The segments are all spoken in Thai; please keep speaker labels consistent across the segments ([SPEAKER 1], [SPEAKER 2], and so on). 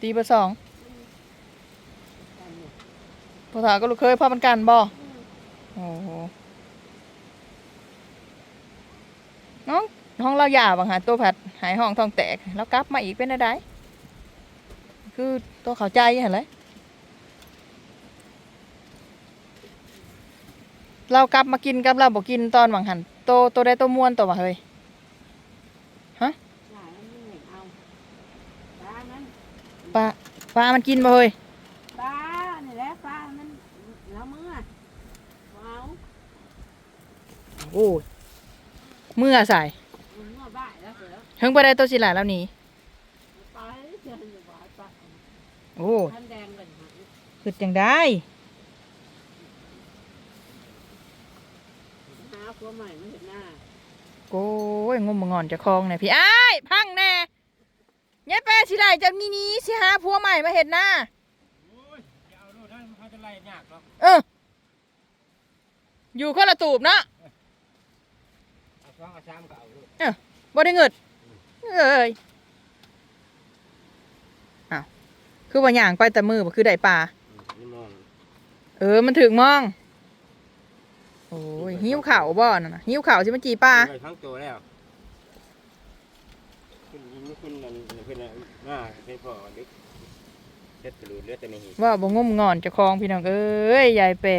[SPEAKER 1] ตีเบอร์สองพอถาก็ลูกเคยพามันกันบ่โอ้โหน้องห้องเราหยาบางหาตัวผัดหายห้องท้องแตก แล้วกลับมาอีกเป็นอะไรคือตัวเข้าใจเห็นเลยเรากลับมากินกับเราบอกกินตอนบางหันโตโตได้โตมวนตัวมาเฮ้ย
[SPEAKER 2] หลายมันไม่เห็นเอาปลามัน
[SPEAKER 1] ปลาปลามันกินบ่เฮ้ย
[SPEAKER 2] ปลานี่แหละปลามันแล้วมือเอา
[SPEAKER 1] โอ้ยเมื่อใส่
[SPEAKER 2] มันมือบ่ายแล้วเสือ
[SPEAKER 1] เพิ่งไปได้ตัวสิหลาแล้วหนี้
[SPEAKER 2] ไปเสืออยู่บ่ายปลา
[SPEAKER 1] โอ้ย
[SPEAKER 2] ท่านแดงเลยหา
[SPEAKER 1] คือจังได้
[SPEAKER 2] หาผัวใหม่มันเห็นหน้า
[SPEAKER 1] โอ้ยงมงอนเจะคลองเนี่ยพี่อ้ายพังแน่ ยายแปรสิไหลจากนี้นี้สิหาผัวใหม่มาเห็นหน้า
[SPEAKER 3] โอ้ยอย่าเอาลูกนั่นเขาจะไล่ยากหรอก
[SPEAKER 1] เออ อยู่คนละตูบเนาะ
[SPEAKER 3] เอาสองเอาสามก็เอาลูก
[SPEAKER 1] บ่ได้เงิดเอ้ยอ้าวคือว่าย่างไปแต่มือบ่คือได้ปลา
[SPEAKER 3] อืมนี่มอง
[SPEAKER 1] เออ มันถึงมอง โอ้ย หิ้วเข่าวบ่นั่นน่ะหิ้วเข่าวสิมันจีปลา
[SPEAKER 3] ได้ทั้งตัวแล้วขึ้นยิงขึ้นนั่ นขึ้นนั่นหน้าเป็นพ่อดึกเช็ดกระดูดเลือดแต่ในหีบ
[SPEAKER 1] ว่าบ่งมงอนเจะคลองพี่น้องเอ้ยยายแปร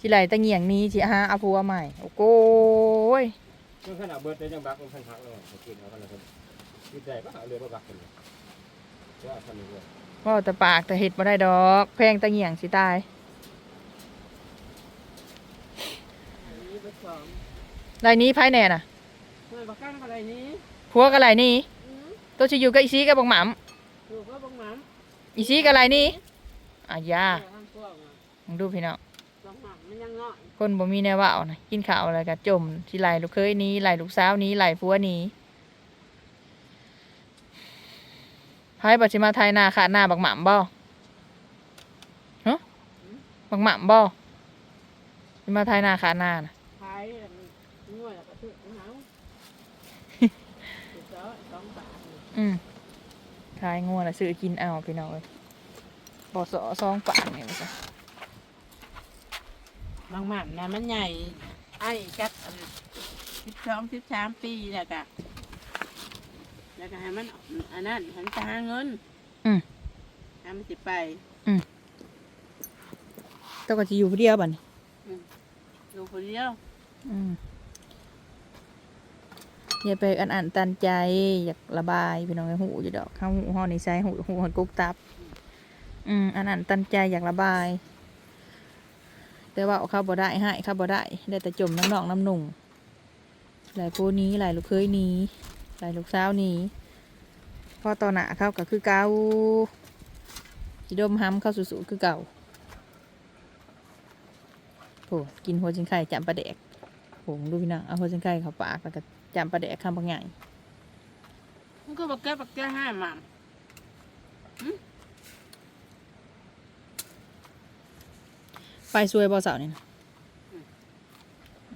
[SPEAKER 1] สิไหลตะเงียงนี้สิหาเอาผัวใหม่ โอ้โกย
[SPEAKER 3] เมื่อขนาดเบิร์ดได้ยังบักมันพันพักเลยเขากินเอาขนาดนั้นกินได้ก็เอาเรือมาบักกันเลยก็เอาทำอย่างนี้
[SPEAKER 1] ว่าแต่ปากแต่เห็ดบ่ได้ดอก แพงตะเงียงสิตาย
[SPEAKER 2] อันนี้เบอร์สอง
[SPEAKER 1] รายนี้ไพ่แน่น่ะ
[SPEAKER 2] เมื่อบักกั้งอะไรนี้
[SPEAKER 1] ผัวกับรายนี้
[SPEAKER 2] อืม
[SPEAKER 1] ตัวสิอยู่กับอีซีกับบักหม่
[SPEAKER 2] อยู่ก็บังหมันำ
[SPEAKER 1] อีซีกับรายนี้อะยา
[SPEAKER 2] เดี๋ยวทำพวกอะ
[SPEAKER 1] ลองดูพี่น้อง
[SPEAKER 2] บังหมันมันยังง่อย
[SPEAKER 1] คนบ่มีแนวเว่านะกินข้าวอะไรก็จมสิไหลลูกเคยหนี้ไหลลูกสาวหนี้ไหลผัวหนี้ไพ่บัดสิมาไทยหน้าขาดหน้าบักหม่ำบ่ฮะบักหม่ำบ่สิมาไทยหน้าขาดหน้าน่ะ
[SPEAKER 2] ขายง่วยแล้วก็ซื้อของเขาสุดยอดสองบาทนี่
[SPEAKER 1] อืมขายงัวแล้วซื้อกินเอาพี่น้องเอ้ยบ่สอซองปากนี่ว่าซะ
[SPEAKER 2] บางหมันนะมันใหญ่ ไอ้จักสิบสองสิบสามปีแล้วก็แล้วก็ให้มันอันนั้นให้มันจะหาเงิน
[SPEAKER 1] อืม
[SPEAKER 2] ให้มันสิไป
[SPEAKER 1] เจ้าก็สิอยู่ผู้เดียวบัดนี้
[SPEAKER 2] อยู่คนเดียว
[SPEAKER 1] อืม อย่าไปอันอันตันใจอยากระบายพี่น้องหูอยู่ดอกข้าหูห้อนี้ใส่หูหูหันกุกตับ อืมอันอันตันใจอยากระบาย แต่ว่าเข้าบ่ได้ให้เข้าบ่ได้ ได้แต่จมน้ำหนองน้ำหนุ่งหลายผู้นี้หลายลูกเคยนี้หลายลูกสาวนี้พอตอนหนาเข้าก็คือเก่าจิดมห้ำเข้าสู่ๆคือเก่าโหกินหัวจิงไข่จำปลาแดกโหดูพี่น้องเอาหัวจิงไข่เข้าปากแล้วก็ จำปลาแดกคำบางอย่าง
[SPEAKER 2] มันก็บักแก้บักแก้ห้าหม่
[SPEAKER 1] ไปซวยบอเสานี่นะ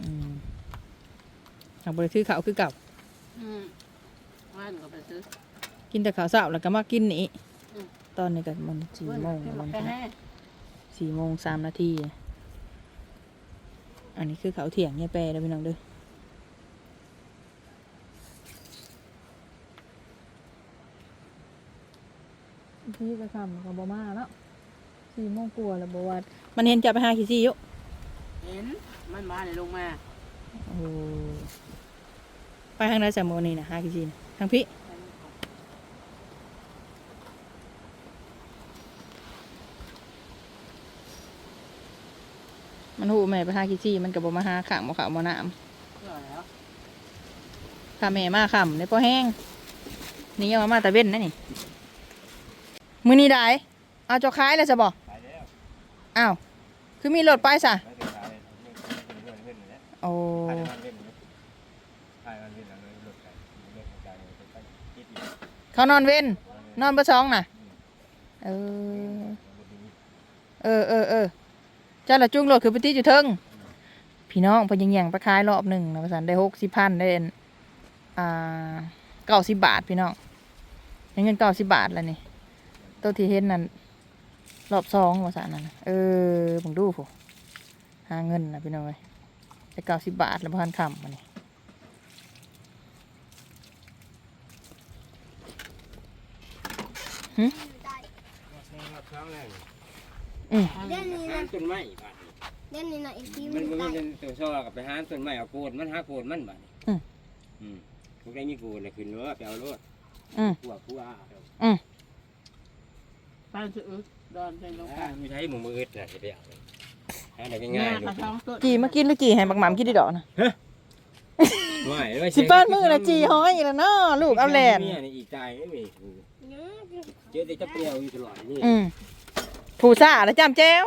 [SPEAKER 1] อืมหากบริทือเขาวคือเก่าำ
[SPEAKER 2] อืมว่านก็ไปซื้อ
[SPEAKER 1] กินแต่ข้าวเสาแล้วก็มากินนี่
[SPEAKER 2] อืม
[SPEAKER 1] ตอนนี้ก็มันสี่โมง
[SPEAKER 2] แก้
[SPEAKER 1] แล้ว
[SPEAKER 2] บั
[SPEAKER 1] มั
[SPEAKER 2] ก
[SPEAKER 1] น
[SPEAKER 2] แก้ห้า
[SPEAKER 1] สี่โมงสามนาที อันนี้คือเขาวเถียงเนี่ยแปรเด้อพี่น้องเด้อ พี่ก็ทำกับบมาแล้วสี่โมงกลัวาแล้วบว่ามันเห็นจะไปหาขี้ซี่อยู่
[SPEAKER 2] เห็นมันมาเลยลงมา
[SPEAKER 1] โอ้ไปทางไหนจากโมนี่นะหาขี้ซี่นะทางพี่มันหูแม่ไปหาขี้ซี่มันกับบมาหาขางบ่ขาวบ่น้
[SPEAKER 2] ก็แล้วำ
[SPEAKER 1] ข้าแม่มาขำในพอแห้งนี่ยังมามาตะเว้นนะนี่ มือนี้ได้เอาเจาคายแล้วจะบอก
[SPEAKER 3] ตายแล้ว
[SPEAKER 1] อ้าวคือมีรถไปซะ
[SPEAKER 3] ไม่เป็นไรเล่นเล่นเล่นเล่น
[SPEAKER 1] โอ้
[SPEAKER 3] ถ่ายมันเล่นถ่ายมันเล่นแล้วเลยหลุดไปเล่นใจไปคิดอีก
[SPEAKER 1] เขานอนเว้นนอนประสองน่ะเออเออเออเออเจ้าละจุงรถคือไปติดอยู่เทิงพี่น้องเพนยังแย่งไปขายรอบหนึ่งนะประสานได้หกสิบพันได้อันอ่าเก้าสิบบาทพี่น้องได้เงินเก้าสิบบาทแล้วนี่ ตัวที่เห็นนั่นรอบสองว่าซะนั่นน่ะเออมึงดูผู้หาเงินนะพี่น้องเอ้ยแต่เก้าสิบบาทแล้วพันคำมันนี่
[SPEAKER 3] ครั้งแรก
[SPEAKER 4] เล่นนี่
[SPEAKER 3] หา
[SPEAKER 4] นะ
[SPEAKER 3] ต้นไม้บาด
[SPEAKER 4] เล่นนี่นะอีกที
[SPEAKER 3] มั
[SPEAKER 4] มันน
[SPEAKER 3] บ่
[SPEAKER 4] ได้
[SPEAKER 3] มีตัวซอกับไปหาต้นไม้เอาโกนมันหาโกนมันบาดอืมพวกได้มีโกนเลยขึ้นรถไปเอารถ
[SPEAKER 1] อืม
[SPEAKER 3] พวกผู้อา
[SPEAKER 2] ป้าจะอึดดอนเป็นลง
[SPEAKER 3] อ่า
[SPEAKER 2] กัน
[SPEAKER 3] มีใช้หมูมืออึดน่ะสิไปเอาเลยหาได้
[SPEAKER 2] แม่
[SPEAKER 3] ง่ายๆ
[SPEAKER 2] กระท้องต้น
[SPEAKER 1] จีมากินหรือจีให้บักหมามกินได้ดอกนะ
[SPEAKER 3] ไม่ไม่
[SPEAKER 1] สิเปิดมือละจีห้อยอีกแล้วเนาะลูกเอาแหลน
[SPEAKER 3] เมียนี่อีกใจไม่มีเจอแต่จะเปรี้ยวอยู่ตลอดนี่
[SPEAKER 1] อืมผู้ซ่าแล้วจำแจ้ว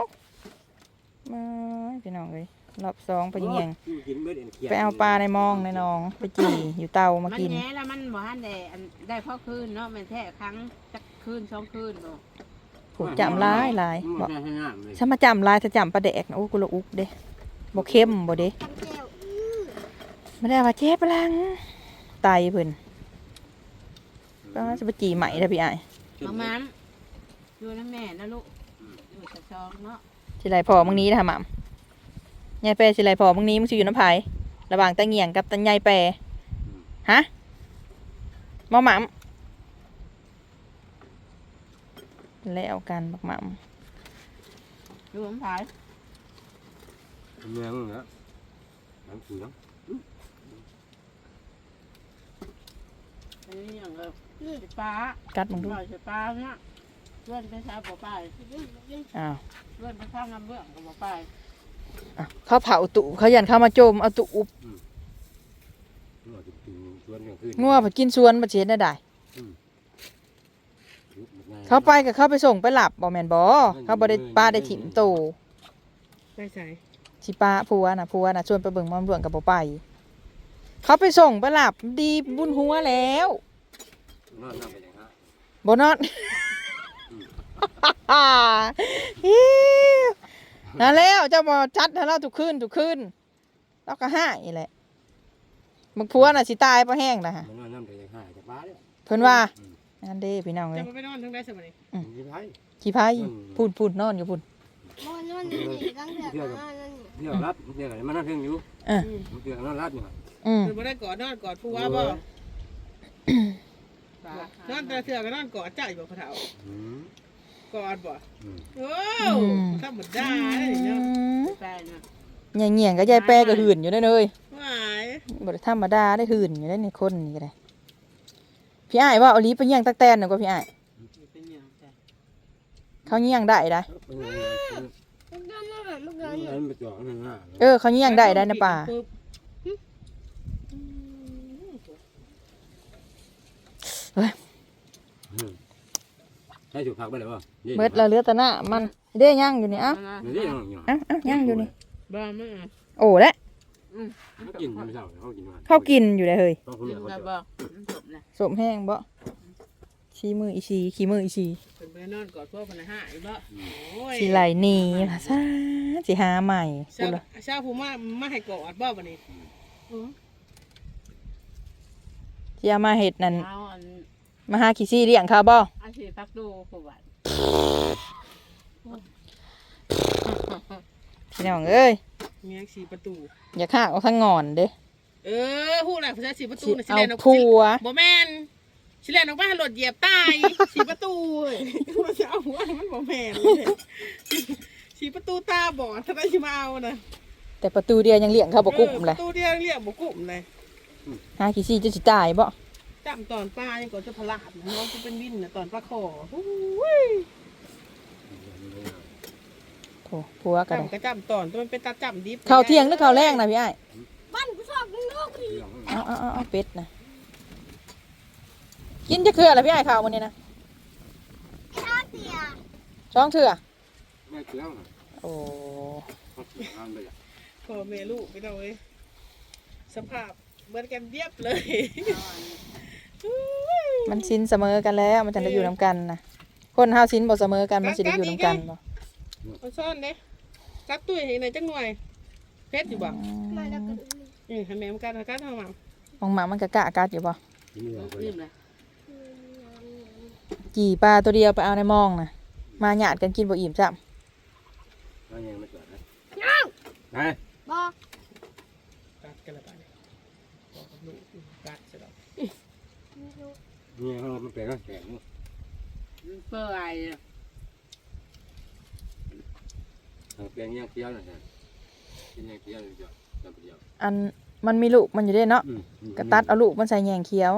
[SPEAKER 1] มาพี่น้องเลยรอบสองไปยิงแยง
[SPEAKER 3] กินเบิดเอ็นเขียด
[SPEAKER 1] ไปเอาปลาในมองในหนองไปจีอยู่เตามา
[SPEAKER 2] มัน
[SPEAKER 1] กิน
[SPEAKER 2] แง่แล้วมันบ่ฮันได้อันได้พ่อคืนเนาะแมันแท้ครั้งจักคืนสองคืนเนาะ
[SPEAKER 1] ผูกจำร้ายหลาย
[SPEAKER 3] บบอ
[SPEAKER 1] อกก
[SPEAKER 3] ให้น้ำเลย
[SPEAKER 1] ฉันมาจำลายถ้าจำปลาแดกนะโอ้กุละอุกเด้บ่เข้มบ่เด้
[SPEAKER 4] ทำเจลอื้อ
[SPEAKER 1] ไม่ได้ว่าเจ็บพลังไตเพิ่นก็จะไปจีใหม่นะพี่ไอ้าย
[SPEAKER 2] มามันอยู่นะแม่นะลูกอยู่กระซองเนาะ
[SPEAKER 1] สิไรพอมึงนี้นะหม่ำยายแปรสิไรพอมึงนี้มึงสิอยู่น้ำไผระหว่างตะเงียงกับตะยายแปรฮะหมอหม่ำ แล้วกันบักหม่
[SPEAKER 2] อยู่ผมผาย
[SPEAKER 3] เมืองเหรอหลังเสือ
[SPEAKER 2] อันนี้อย่างเออสิป้าำ
[SPEAKER 1] กัดมึงดู
[SPEAKER 2] หน่อยสิป้าเนี่ยเลื่อนไปเช้าบ่ไป
[SPEAKER 1] อ้าว
[SPEAKER 2] เลื่อนไปข้างน้ำเบื้องก็บ่ไป
[SPEAKER 1] อะเขาเผาตุเขายันเข้ามาโจมเอาตุอุบ
[SPEAKER 3] งัวกินชวนกลางคืน
[SPEAKER 1] งัวไปกินสวนมาเช็ดได้ได้ เขาไปกับเขาไปส่งไปหลับบ่แมนบ่เขาบ่ได้ป้าได้ถิ่มโต
[SPEAKER 2] ไปใส่
[SPEAKER 1] สิป้าผัวน่ะผัวน่ะชวนไปเบิ่งหมอมหลวงกับบ่ไป เขาไปส่งไปหลับดีบุญหัวแล้ว
[SPEAKER 3] นอนนั่งไปอย่างฮะ
[SPEAKER 1] บ่นอนฮิ้วนั่นแล้วเจ้าบ่จัดให้เราทุกคืนทุกคืนเราก็ห้ายแหละมึงผัวน่ะสิตายเพราะแห้งนะฮะ
[SPEAKER 3] มันนอนนั่งไปอย่างฮะจะบ้าเนี่ย
[SPEAKER 1] เพิ่นว่า นั่นเด้พี่น้องเอ้
[SPEAKER 2] จะ
[SPEAKER 1] ย
[SPEAKER 2] ไปนอนทั้งได้สมัย
[SPEAKER 3] ยี่ไผ่
[SPEAKER 1] ขี้ไผพูดพูดนอนอยู่พูด
[SPEAKER 4] นอนนอนนี่นี่ตั้งแต่นอนนั่นนี่
[SPEAKER 3] เที่ยวรับเที่ยวอะไรมันนั่งเที่ยงอยู่
[SPEAKER 1] เออ
[SPEAKER 3] มันเที่ยวนอนรับอยู่ฮะ
[SPEAKER 1] อืม
[SPEAKER 5] คือบ่ได้กอดนอนกอดผู้ว่าบ่นอนแต่เถื่อก็นอนกอดเจ้าอยู่บ่เขาเฒ่า
[SPEAKER 3] อืม
[SPEAKER 5] กอดบ่
[SPEAKER 3] อืม
[SPEAKER 5] โอ้ธรรมดาเลยเนาะ
[SPEAKER 2] แฟนเนาะ
[SPEAKER 1] เงี่ยงเงี่ยงๆก็ยายแปรก็หื่นอยู่ได้เลย
[SPEAKER 5] หวาย
[SPEAKER 1] บ่ได้ธรรมดาได้หื่นอยู่ได้ในคนนี่ก็ได้ พี่อ้ายว่าเอาลีไปเงี่ยงตักแตนหน่อยกว่าพี่อ้าย
[SPEAKER 2] เป็นอย่างแต่
[SPEAKER 1] เขาเงี่ยงได้ได้
[SPEAKER 3] เป็นยังไง
[SPEAKER 4] มันนอนนอนมันนอน
[SPEAKER 3] มันไปจ่อนั่นน่ะ
[SPEAKER 1] เออเขาเงี่ยงได้ได้นะป่า
[SPEAKER 5] ปุ๊บ
[SPEAKER 3] ใช้ถูกผักไปเลยป่ะ
[SPEAKER 1] เบิดละเหลือแต่หน้ามันเด้ย่างอยู่นี่เอ้า
[SPEAKER 3] นี่นี่ยังอยู่
[SPEAKER 1] เอ้าเอ้าย่างอยู่นี่
[SPEAKER 5] บ่มา
[SPEAKER 1] โอ้และ
[SPEAKER 3] เขากินไม่เศร้าเขากินมา
[SPEAKER 1] เขากินอยู่เลยเฮ้ย
[SPEAKER 3] ต้องคุณ
[SPEAKER 2] กิ
[SPEAKER 3] แม่
[SPEAKER 2] น
[SPEAKER 3] เขา
[SPEAKER 2] แบบ
[SPEAKER 3] จะ
[SPEAKER 2] บ่จบนะ
[SPEAKER 1] สมแห้งบ่ชี้มืออีชีขี้มืออีชี
[SPEAKER 5] เพิ่นไปนอนกอดพวกเพิ่นน่ะหายบ่โอ้ย
[SPEAKER 1] สิไหลหนีภาษาสิหาใหม่
[SPEAKER 5] ชา
[SPEAKER 1] กู
[SPEAKER 5] ว
[SPEAKER 1] ละ
[SPEAKER 5] ชาวผู้มามาให้กอดบ่บัดนี้
[SPEAKER 1] สิเอามาเฮ็ดนั่น
[SPEAKER 2] เอาอัน
[SPEAKER 1] มาหาขี้ซี่เลี้ยงเขาบ่
[SPEAKER 2] อาชีพพักดูประวัติ
[SPEAKER 1] พี่น้องเอ้ย
[SPEAKER 5] เมียสีประตู
[SPEAKER 1] อย่าข้างเอาทั้งงอนเด้
[SPEAKER 5] เออฮู้ล่ะภาษาสีประตู
[SPEAKER 1] สิ
[SPEAKER 5] น่ะสิ
[SPEAKER 1] เอา
[SPEAKER 5] แล่นออก
[SPEAKER 1] ผัว
[SPEAKER 5] บ่แม่นสิแล่นออกมาให้รถเหยียบตายสีประตูเว้ยว่าจะเอาหัวให้มันบ่แม่นเลยสีประตูตาบอดถ้าได้สิมาเอาน่ะ
[SPEAKER 1] แต่ประตูเดียวยังเลี้ยงเขาบ่กุ้มเลย
[SPEAKER 5] ประตูเดียวเรียกบ่กุ้มเลย
[SPEAKER 1] หาขี้ซี่จะสิตายบ่
[SPEAKER 5] จำตอนป้ายังก่อนจะพลาดนะน้องจะเป็นวินนะตอนป้าขอโอ้ย
[SPEAKER 1] โถผัวก็ได้
[SPEAKER 5] จำก็จำตอนตัวมันเป็นตาจำดิบ
[SPEAKER 1] ข้าวเที่ยงหรือข้าวแรงนะพี่อ้าย
[SPEAKER 4] บ้านกูชอบมึงลูกดิ
[SPEAKER 1] เอาเอาเอาเอาเป็ดนะกินจะเคืออะไรพี่อ้ายข้าวมื้อนี้นะ
[SPEAKER 4] ข้าเตีย
[SPEAKER 1] ช่องเถื่อ
[SPEAKER 3] ไม่เกลือ
[SPEAKER 1] โอ้
[SPEAKER 3] เขากินทานไปอะ
[SPEAKER 5] พ่อแม่ลูกไปเอาเว้ยสภาพเหมือนกันเดียบเลย
[SPEAKER 1] มันสินเสมอกันแล้ว มันจะได้อยู่นํกันนะคนเฮาสินบ่เสมอกันมันสิได้อยู่นํกันบ่
[SPEAKER 5] เอาซ่อนเด้กัดตุ้ยให้หน่อยจังหน่อยเพชรอยู่บ่
[SPEAKER 4] มาแล้วก็
[SPEAKER 5] อือให้แม่มันกัดกัดเอามา
[SPEAKER 1] ของหมามันก็กะกัดอยู่บ่
[SPEAKER 3] กินไม่เอาไป
[SPEAKER 2] ลืมเลย
[SPEAKER 1] กี่ปลาตัวเดียวไปเอาในหมองนะมาหยาดกันกินบ่อิ่มจ้ะ
[SPEAKER 3] แล้วยังไม่จอดนะ
[SPEAKER 4] น้อง
[SPEAKER 3] ไป
[SPEAKER 4] บอก
[SPEAKER 5] กัดกันละไปบอกกับลูกกัดซะดอก
[SPEAKER 3] นี่เขามันแปลกก็แปลกนู่น
[SPEAKER 2] เปื่อย
[SPEAKER 3] เอาแปลงย่างเคี้ยวหน่อยนะกินย่างเคี้ยวเลยจ้ะจำเดียว
[SPEAKER 1] อันมันมีลูกมันอยู่ด้เนาะ
[SPEAKER 3] อืม
[SPEAKER 1] กระตัดเอาลูกมันใส่แยงเขียว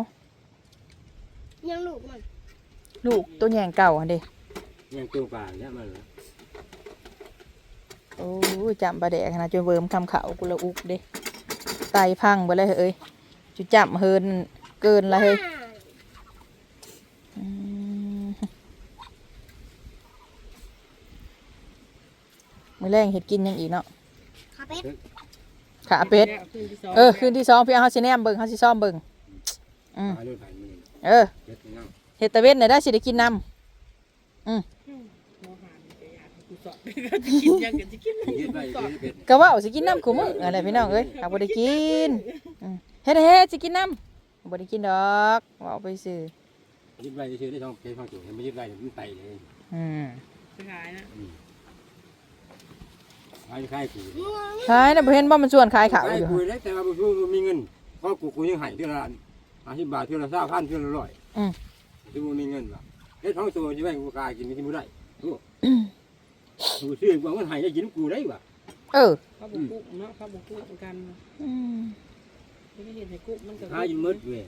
[SPEAKER 4] ยังลูกมัน
[SPEAKER 1] ลูกตัวแยงเก่าอันเด้
[SPEAKER 3] ย่างตัวปลาเนี่ยมันเหรอ
[SPEAKER 1] โอ้ยจำประแดกนะจนเวิร์มคำเขากูละอุกเด้ไตพังไปเลยเอ้ยจุจับเฮินเกินละเฮ้ยอืม มื้อแรงเห็ดกินหยังอีกเนาะ
[SPEAKER 4] ขาเป็ด
[SPEAKER 1] ขาเป็ด
[SPEAKER 5] คืนที่สอง
[SPEAKER 1] เออคืนที่สองพี่เอาเฮาสิแนมเบิ่งเฮาสิซ่อมเบิ่งอืม
[SPEAKER 3] ปลาเลือดไหลมือ
[SPEAKER 1] เออ
[SPEAKER 3] เล็ดนั่ง
[SPEAKER 1] เฮ็ดตะเวนได้ได้สิได้กินน้
[SPEAKER 5] โมหานไปอยากให้กูสอนก็จะกินยังกันจะกิน
[SPEAKER 3] เย็ดไป
[SPEAKER 5] สอน
[SPEAKER 3] เย็ดเป็ดำ
[SPEAKER 1] ก็เว่าสิกินน้ำกูมึงอะไรพี่น้องเอ้ยหากบ่ได้กินอืมเฮ็ดเฮ็ดสิกินน้ำบ่ได้กินดอกเว่าไปซื่อ
[SPEAKER 3] เย็ดไปเฉยๆได้ท้องเป็นท้องจุกไม่เย็ดไปมันไตเลย
[SPEAKER 1] อืม
[SPEAKER 5] ไปขายนะ
[SPEAKER 3] ขายขายกู
[SPEAKER 1] ขายนะเห็นบ่มันชวนขายข้าว
[SPEAKER 3] ขาย
[SPEAKER 1] อยู่
[SPEAKER 3] กูได้แต่ว่ากูมีเงินเพราะกูกูยังหายเท่าละห้าสิบบาทเท่าละเก้าพันเท่าละร้อย
[SPEAKER 1] อืม
[SPEAKER 3] ที่มึงมีเงินว่ะเฮ็ดท้องโตใช่ไหมกูกายกินไม่กินไม่ได้กูซื้อกูมันหายได้กินกูได้ว่ะ
[SPEAKER 1] เออ
[SPEAKER 5] ข้าวบุกุ้งเนาะข้าวบุกุ้งเหมือนกัน
[SPEAKER 1] อืม
[SPEAKER 5] ไม่ได้เห็นในกุ้งมันกับ
[SPEAKER 3] หายอยู่มืดเว้ย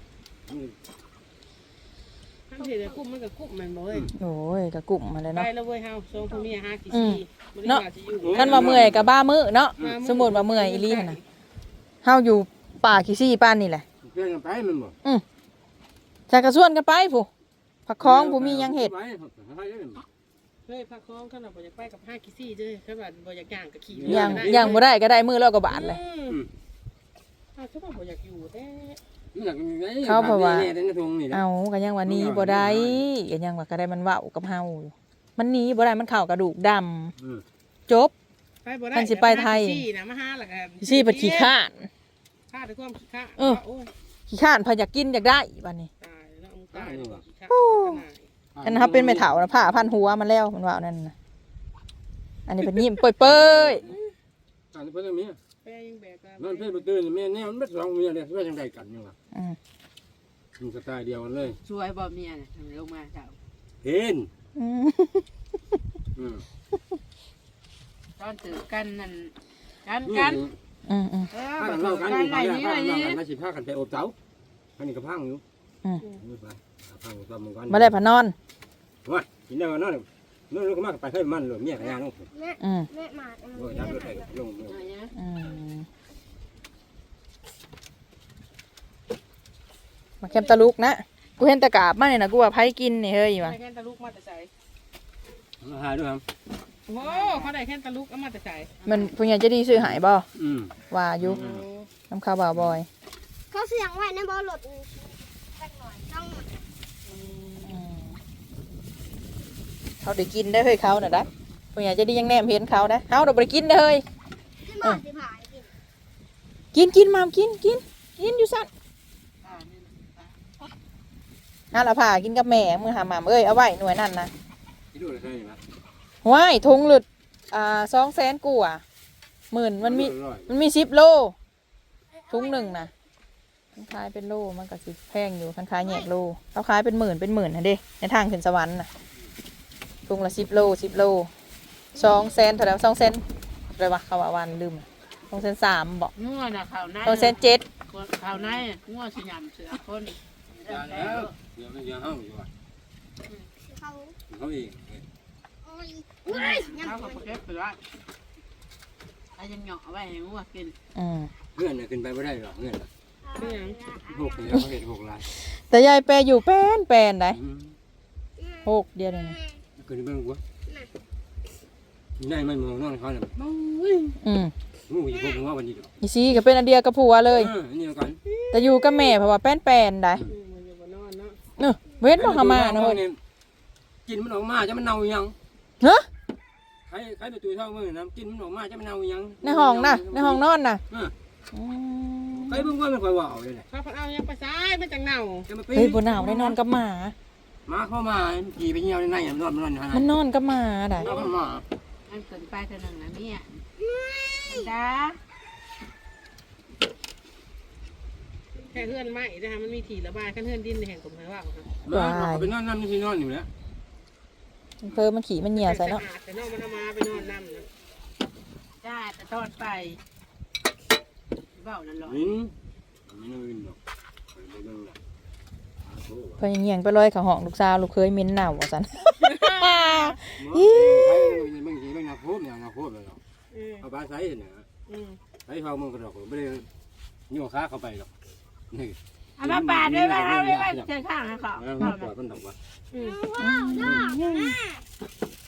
[SPEAKER 5] ถ้าเห็นในกุ้งมันกับกุ้งมันบ่เฮ้ย
[SPEAKER 1] โอ้ยก็กุ้มมาเลย
[SPEAKER 5] ไป
[SPEAKER 1] เนาะ
[SPEAKER 5] แล้วเว้ยเฮาทรงพวกนี้หากี่
[SPEAKER 1] อืม
[SPEAKER 5] ซี่บ่ได้ว่าจะอยู่
[SPEAKER 1] คันว่าเมื่อยก็บ้ามื้อเนาะสมมุติว่าเมื่อยอีหลีหั่นน่ะเฮาอยู่ป่าขี้ซี่ปานนี่แหละ
[SPEAKER 3] เพื่อนกันไปมันบ่
[SPEAKER 1] จักกระส่วนกันไปผู้ผักคองผู้มีหยังเฮ็ด
[SPEAKER 5] เฮ้ยพักคล้องขนาดบ่อยากไปกับห้ากี่ซี่เด้อขนาดบ่อยากย่างกับขี่
[SPEAKER 1] ย่างย่างบ่ได้ก็ได้มื้อแล้วก็บาทเลย
[SPEAKER 5] อ้าวคือว่าบ่อยากอยู่แท้
[SPEAKER 1] เขาบอกว่า
[SPEAKER 3] เนี่ยในทงนี่นะ
[SPEAKER 1] เอาก็ยังว่าหนี้บ่ได้ก็ยังว่าก็ได้มันเว้ากับเฮาอยู่มันหนีบ่ได้มันเข้ากระดูกดำ
[SPEAKER 3] อืม
[SPEAKER 1] จบ
[SPEAKER 5] ไปบ่ได้
[SPEAKER 1] มันสิไปไทย
[SPEAKER 5] ซี่นะมาหาละกัน
[SPEAKER 1] ซี่ปัดขี้ข้าน
[SPEAKER 5] ข้าด้วยความขี้ข้าน
[SPEAKER 1] เออ
[SPEAKER 5] โอ้ย
[SPEAKER 1] ขี้ข้านพออยากกินอยากได้บัดนี้
[SPEAKER 5] ตายแล้วมึงตายแล้วขี้ข้าน
[SPEAKER 1] โอ้
[SPEAKER 5] ขนาด
[SPEAKER 1] อันนั้นเขาเป็นแม่เฒ่านะผ้าพันหัวมันแล้วมันว่าเอานั่นน่ะอันนี้เป็นยิ้มเปื่อย
[SPEAKER 3] อันนี้เพิ่นก็มี
[SPEAKER 5] ไปยังแบกกัน
[SPEAKER 3] มันเพิ่นบ่ตื่นแม่แนวมันบ่สองเมียเลยเพื่อจังไดกันนี่ว่ะ
[SPEAKER 1] ๆ อืม
[SPEAKER 3] มันสไตล์เดียวกันเลย
[SPEAKER 2] ช่วยบ่เมียน่ะทำลงมาเจ้า
[SPEAKER 3] เห็น
[SPEAKER 1] อืม
[SPEAKER 3] อืม
[SPEAKER 2] ตอนตื่นกันนั่นกันกัน
[SPEAKER 1] อืมอืม
[SPEAKER 2] เออ
[SPEAKER 3] พากันเล่ากันอยู่
[SPEAKER 2] ไหน
[SPEAKER 3] พากัน
[SPEAKER 2] นี่ไหน
[SPEAKER 3] เล่ากัน
[SPEAKER 2] นี่
[SPEAKER 3] มาสิพากันไปอบเตาอันนี้ก็พังอยู่
[SPEAKER 1] อืม
[SPEAKER 3] นี่ไปพังตามมึงกัน
[SPEAKER 1] บ่ได้พะนอน
[SPEAKER 3] ว่ากินได้ว่านั่นนู่นก็มากไปเพิ่มมันเลยเมียกันยาน้อง
[SPEAKER 4] แม่
[SPEAKER 1] อืม
[SPEAKER 4] แม่หมาดมัน
[SPEAKER 3] โอ้ยยับรถไปลง
[SPEAKER 2] เมีย
[SPEAKER 1] อืม มาแคมตะลุกนะกูเห็นตะกราบมาเนี่ยนะกูว่าไผกินนี่เฮ้ยว่ะ
[SPEAKER 5] ได้แค่ตะลุกมาแต่ใส่
[SPEAKER 3] มาหาด้วยครับ
[SPEAKER 5] โอ้เขาได้แค่ตะลุกเอามาแต่ใส่
[SPEAKER 1] มันผู้ใหญ่จะดีซื้อหายบ่
[SPEAKER 3] อืม
[SPEAKER 1] ว่าอยู่น้ำข้าวบ่าวบอย
[SPEAKER 4] เขาเสียงไว้ในบ่อหลดสักหน่อยต้อง
[SPEAKER 1] เขาได้กินได้อเฮ้ยเขาน่ะนะผู้ใหญ่จะดียังแนมเห็นเขานะเฮาเราบ่ได้กินเด้อเฮ้ย
[SPEAKER 4] ที่หมาสิผายกิน
[SPEAKER 1] กินกินมามกินกินกินอยู่สั่น
[SPEAKER 2] อ่านี่
[SPEAKER 1] นั่นละผ่ากินกับแม่มือหาหมามเอ้ยเอาไว้หน่วยนั่นนะ
[SPEAKER 3] ที่ดูเลยใช่ไหม
[SPEAKER 1] ว้ายทงหลุดอ่าสองแสนกูอะหมื่นมันมีมันมีสิบโลทุงหนึ่งนะมันขายเป็นโลมันก็สิแพงอยู่คันขายแยกโลเขาขายเป็นหมื่นเป็นหมื่นนะเด้ในทางขึ้นสวรรค์น่ะทุงละสิบโลสิบโลสองแสนเท่าไหร่สองแสนอะไรวะเขาว่าวันลืมสองแสนสามบอก
[SPEAKER 2] งัวน่ะข้าวใน
[SPEAKER 1] สองแสนเจ็ด
[SPEAKER 2] ข้าวในงัวสิยำเสือคน
[SPEAKER 3] แล้วเดี๋ยวมันจะห้องอยู่อะ
[SPEAKER 4] เขา
[SPEAKER 3] เขาเอง
[SPEAKER 4] โอ้ยเฮ้ยยัง
[SPEAKER 2] ข้าวกับเก็บไปว่าถ้ายังเหาะไว้ให้งัวกิน
[SPEAKER 1] อืม
[SPEAKER 3] เงื่อนขึ้นไปไม่ได้หรอกเงื่อนหกเลยเขาเห็นหกลาย
[SPEAKER 1] แต่ยายแปรอยู่แป้นแปนได้หกเดียวเลยนะ
[SPEAKER 3] ขึ้นไปบิ่งกูได้มันมองนอนเขาเนี่ย
[SPEAKER 1] อืม
[SPEAKER 3] งูอยู่พวกมึงว่าวันนี้ดอก
[SPEAKER 1] อีซีก็เป็นอันเดียวกับผัวเลย
[SPEAKER 3] ออนี่กัน
[SPEAKER 1] แต่อยู่กับแม่เพราะว่าแป้นแปนได้
[SPEAKER 5] เนาะ
[SPEAKER 1] เนอะเว้นต้องหามานะเฮ้ย
[SPEAKER 3] กินมันออกมาจะมันเน่ายัง
[SPEAKER 1] ฮะ
[SPEAKER 3] ใครใครไปตุยเท่ามือนะกินมันออกมาจะมันเน่ายัง
[SPEAKER 1] ในห้องน่ะในห้องนอนน่ะ
[SPEAKER 3] เออ
[SPEAKER 1] อืม
[SPEAKER 3] ใครเบิ่งว่ามันคอยว่าเอาเลยแหละ
[SPEAKER 5] ข้าวผัดเอายังไปซ้ายมันจังเน่า
[SPEAKER 3] จะมา
[SPEAKER 1] เฮ้ยบนหนาวได้นอนกับหมา
[SPEAKER 3] มมาเข้ามาขี่ไปเหี่ยวในในมันนอนมันนอนอยู่
[SPEAKER 1] มันนอนก็มาได้
[SPEAKER 3] เข้ามา
[SPEAKER 2] อันเกินไปเท่านึงนะเนี่ยจ้า
[SPEAKER 5] แค่เพื่อนไม่นะคะมันมีถี่ระบายขั้นเพื่อนดินในแห่งกลมไม้ว่าครับ
[SPEAKER 3] มาไปนอนนั่นที่นอนอยู่แล้ว
[SPEAKER 1] เพิ่มมันขี่มันเหี่ยวใส่เนาะ
[SPEAKER 5] แต่นอกมันเอามาไปนอนน้ำนะ
[SPEAKER 2] จ้าแต่ทอดไปเบ้านั่นหรอ
[SPEAKER 3] หินไม่นอนหรอกไปเบิ่งละ
[SPEAKER 1] เพิ่นยังเหี่ยงไปลอยเขาห้องลูกสาวลูกเคยเหม็นเน่าว่าซั่น
[SPEAKER 3] อีใช้บางทีบางนาโคบเนี่ยนาโคบเลยเนาะ
[SPEAKER 5] เออ
[SPEAKER 3] เอาปลาใส่เนี่ย
[SPEAKER 5] อืม
[SPEAKER 3] ใส่เผามือกระดอกไม่ได้ย่อขาเข้าไปหรอกนี่
[SPEAKER 2] เอามาปาดด้วยว่าเอาไว้ไว้เจอข้างนะเขา
[SPEAKER 3] แล้วมันปล่อยมันดอกวะ
[SPEAKER 5] อืม
[SPEAKER 4] ว้าวดอก